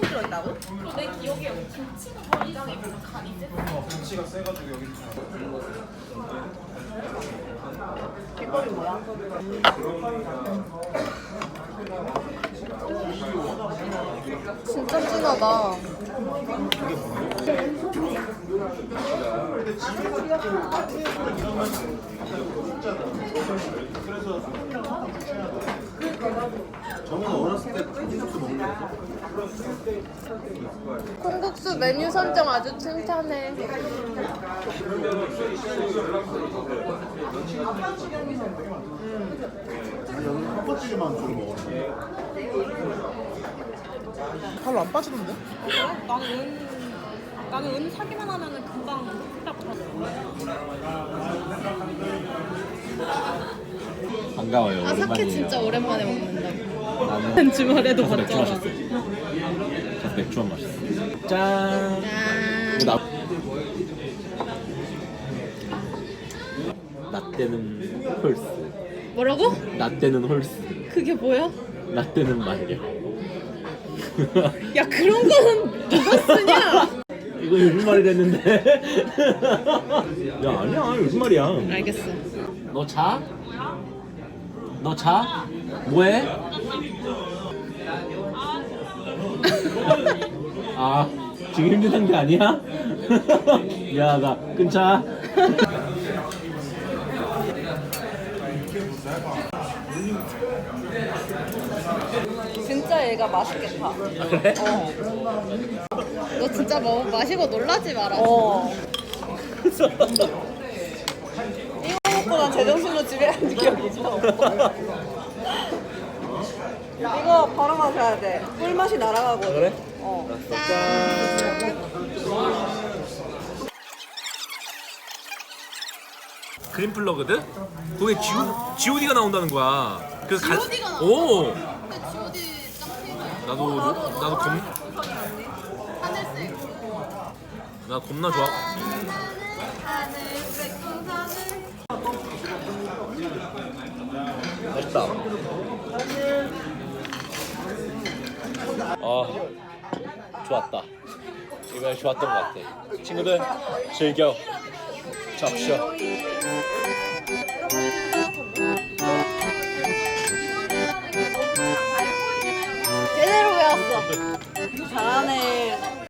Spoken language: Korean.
들어있다고? 내 기억에 여기 김치가 굉장히 별로 간이 세. 김치가 세가지고 여기 비법이 뭐야? 진짜 진하다. 저는 어렸을 때 콩국수 먹는 거 콩국수 메뉴 선정 아주 칭찬해. 여기 컵버찌개만 주로 먹었는데 별로 안 빠지던데? 나는 은 나는 은 사기만 하면은 금방 딱. 반가워요. 아 사케 오랜만이에요. 진짜 오랜만에 먹는다고. 나는 주말에도 가서 맥주 마셨어. 가서 맥주 한 마셨어. 짠. 짠. 나. 나 때는 홀스. 뭐라고? 나 때는 홀스. 그게 뭐야? 나 때는 말이야. 야 그런 거는 누가 쓰냐? 이거 요즘 말이 됐는데. 야 아니야 요즘 말이야. 알겠어. 너 자? 너 자? 뭐해? 아 지금 힘든 상태 아니야? 미안하다 끊자 진짜 얘가 맛있겠다. 그래? 너 진짜 뭐 마시고 놀라지 마라. 어. 먹고 난 제정신으로 집에 간 기억이 있어. 이거 바로 마셔야 돼. 꿀맛이 날아가거든. 그래? 어. 그린 플러거든? 거기에 G.O. G.O.D가 나온다는 거야. 그래서 가... G.O.D가 나와? 오! 근데 G.O.D 짱팬이야. 나도 나도 겁 하늘색. 나 겁나 좋아. 하늘색 맛있다. 아 좋았다. 이번에 좋았던 것 같아. 친구들 즐겨. 적셔